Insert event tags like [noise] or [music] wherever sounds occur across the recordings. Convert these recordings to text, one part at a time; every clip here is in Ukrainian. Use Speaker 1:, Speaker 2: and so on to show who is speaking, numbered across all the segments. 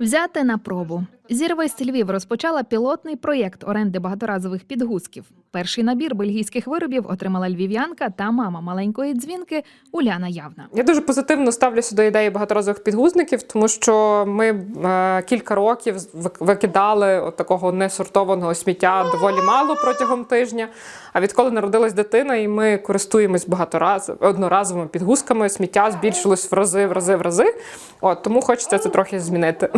Speaker 1: Взяти на пробу. Зірвесть Львів розпочала пілотний проєкт оренди багаторазових підгузків. Перший набір бельгійських виробів отримала львів'янка та мама маленької дзвінки Уляна Явна.
Speaker 2: Я дуже позитивно ставлюся до ідеї багаторазових підгузників, тому що ми е, кілька років вик- викидали от такого несортованого сміття доволі мало протягом тижня. А відколи народилась дитина, і ми користуємось багатораз одноразовими підгузками, сміття збільшилось в рази, в рази, в рази. От тому хочеться це трохи змінити.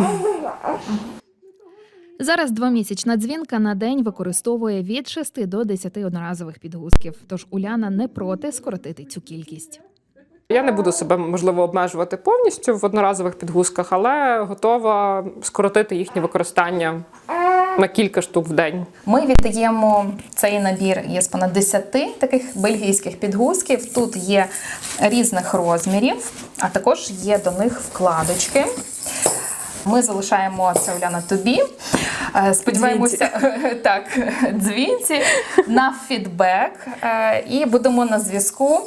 Speaker 1: Зараз двомісячна дзвінка на день використовує від 6 до 10 одноразових підгузків. Тож Уляна не проти скоротити цю кількість.
Speaker 2: Я не буду себе можливо обмежувати повністю в одноразових підгузках, але готова скоротити їхнє використання на кілька штук в день.
Speaker 3: Ми віддаємо цей набір із понад 10 таких бельгійських підгузків. Тут є різних розмірів, а також є до них вкладочки. Ми залишаємо це Уляна тобі. Е, Сподіваємося, [laughs] так, дзвінці на фідбек е, і будемо на зв'язку.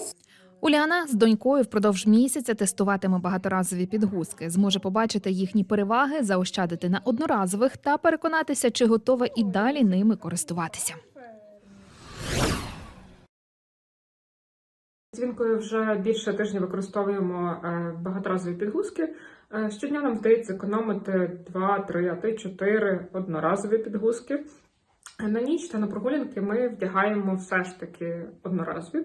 Speaker 1: Уляна з донькою впродовж місяця тестуватиме багаторазові підгузки, зможе побачити їхні переваги, заощадити на одноразових та переконатися, чи готова і далі ними користуватися.
Speaker 2: Дзвінкою вже більше тижня використовуємо е, багаторазові підгузки. Е, Щодня нам вдається економити 2, 3, а то й 4 одноразові підгузки. Е, На ніч та на прогулянки ми вдягаємо все ж таки одноразові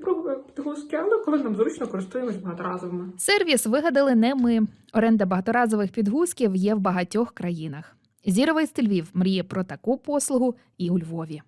Speaker 2: підгузки, але коли нам зручно користуємось багаторазовими.
Speaker 1: Сервіс вигадали не ми. Оренда багаторазових підгузків є в багатьох країнах. Зіровий Львів мріє про таку послугу і у Львові.